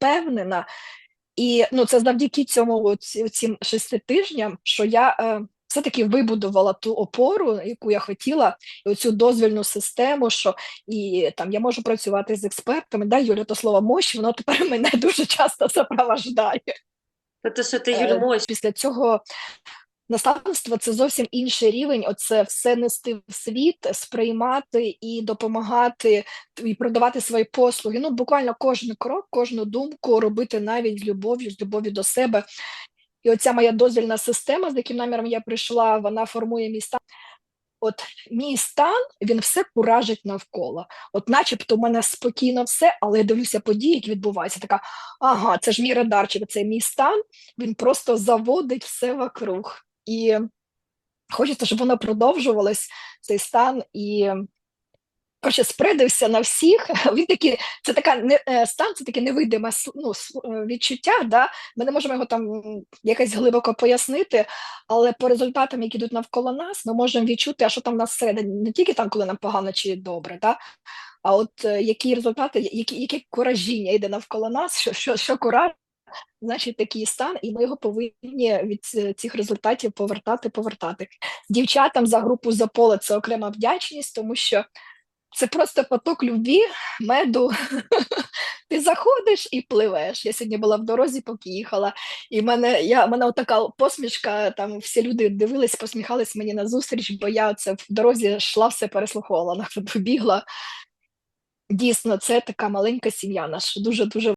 впевнена. І ну, це завдяки цьому цим шести тижням, що я е, все-таки вибудувала ту опору, яку я хотіла, і оцю дозвільну систему, що і там я можу працювати з експертами. Да, Юля, то слово мощ, воно тепер мене дуже часто сопровождає. Те, що ти, Юль, Юлю, мощ. Після цього наставництво це зовсім інший рівень. Оце все нести в світ, сприймати і допомагати і продавати свої послуги. Ну, буквально кожен крок, кожну думку робити навіть з любов'ю, з любов'ю до себе. І оця моя дозвільна система, з яким наміром я прийшла, вона формує мій стан. От мій стан він все куражить навколо. От, начебто, у мене спокійно все, але я дивлюся події, які відбуваються. Така, ага, це ж мій радарчик, це мій стан, він просто заводить все вокруг. І хочеться, щоб воно продовжувалось, цей стан, і коротше, спредився на всіх. Він такий, це така не е, стан, це таке невидиме ну, е, відчуття. Да? Ми не можемо його там якось глибоко пояснити, але по результатам, які йдуть навколо нас, ми можемо відчути, а що там в нас всередині, не тільки там, коли нам погано чи добре, да? а от е, які результати, які, яке куражіння йде навколо нас, що, що, що кураж, значить такий стан, і ми його повинні від цих результатів повертати, повертати. Дівчатам за групу за поле це окрема вдячність, тому що це просто поток любві, меду. Ти заходиш і пливеш. Я сьогодні була в дорозі, поки їхала, і в мене я мене така посмішка. Там всі люди дивились, посміхались мені на зустріч, бо я це в дорозі йшла, все переслуховувала, побігла. Дійсно, це така маленька сім'я наша, дуже дуже